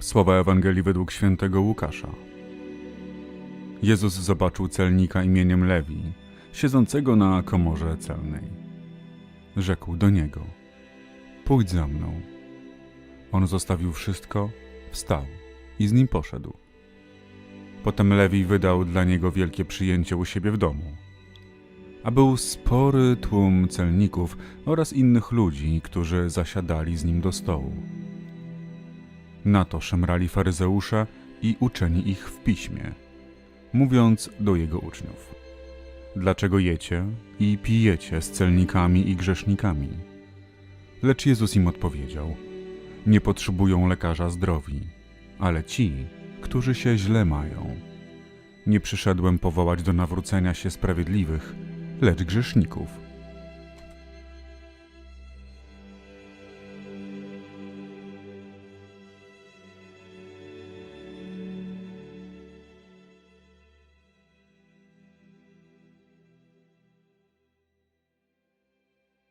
Słowa Ewangelii według świętego Łukasza. Jezus zobaczył celnika imieniem Lewi, siedzącego na komorze celnej. Rzekł do niego: Pójdź za mną. On zostawił wszystko, wstał i z nim poszedł. Potem Lewi wydał dla niego wielkie przyjęcie u siebie w domu. A był spory tłum celników oraz innych ludzi, którzy zasiadali z nim do stołu. Na to szemrali faryzeusze i uczeni ich w piśmie, mówiąc do jego uczniów: Dlaczego jecie i pijecie z celnikami i grzesznikami? Lecz Jezus im odpowiedział: Nie potrzebują lekarza zdrowi, ale ci, którzy się źle mają. Nie przyszedłem powołać do nawrócenia się sprawiedliwych, lecz grzeszników.